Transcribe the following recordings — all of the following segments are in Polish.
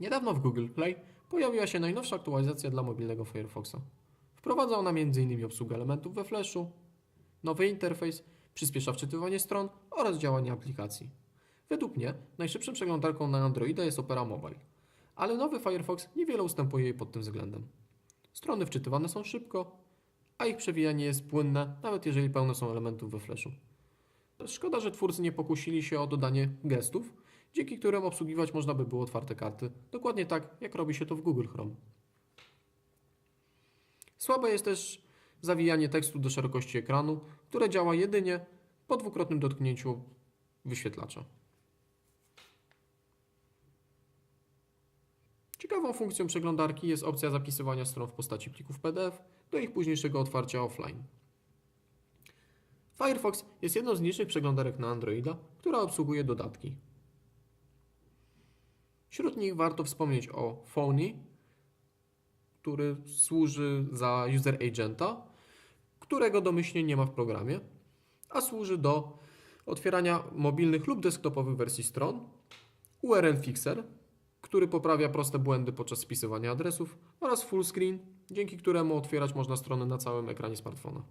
Niedawno w Google Play pojawiła się najnowsza aktualizacja dla mobilnego Firefoxa. Wprowadza ona m.in. obsługę elementów we Flashu, nowy interfejs, przyspiesza wczytywanie stron oraz działanie aplikacji. Według mnie najszybszą przeglądarką na Androida jest Opera Mobile, ale nowy Firefox niewiele ustępuje jej pod tym względem. Strony wczytywane są szybko, a ich przewijanie jest płynne, nawet jeżeli pełne są elementów we Flashu. Szkoda, że twórcy nie pokusili się o dodanie gestów, dzięki którym obsługiwać można by było otwarte karty, dokładnie tak, jak robi się to w Google Chrome. Słabe jest też zawijanie tekstu do szerokości ekranu, które działa jedynie po dwukrotnym dotknięciu wyświetlacza. Ciekawą funkcją przeglądarki jest opcja zapisywania stron w postaci plików PDF do ich późniejszego otwarcia offline. Firefox jest jedną z niższych przeglądarek na Androida, która obsługuje dodatki. Wśród nich warto wspomnieć o Phony, który służy za user agenta, którego domyślnie nie ma w programie, a służy do otwierania mobilnych lub desktopowych wersji stron, URL Fixer, który poprawia proste błędy podczas wpisywania adresów oraz fullscreen, dzięki któremu otwierać można strony na całym ekranie smartfona.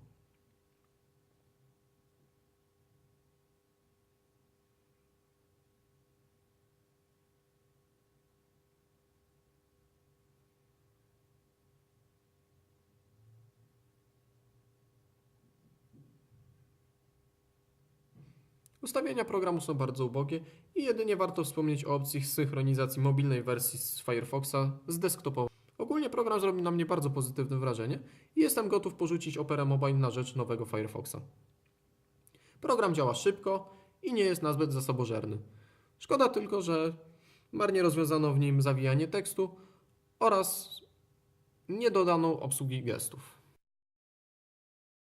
Ustawienia programu są bardzo ubogie i jedynie warto wspomnieć o opcji synchronizacji mobilnej wersji z Firefoxa z desktopową. Ogólnie program zrobił na mnie bardzo pozytywne wrażenie i jestem gotów porzucić Opera Mobile na rzecz nowego Firefoxa. Program działa szybko i nie jest nazbyt zasobożerny. Szkoda tylko, że marnie rozwiązano w nim zawijanie tekstu oraz nie dodano obsługi gestów.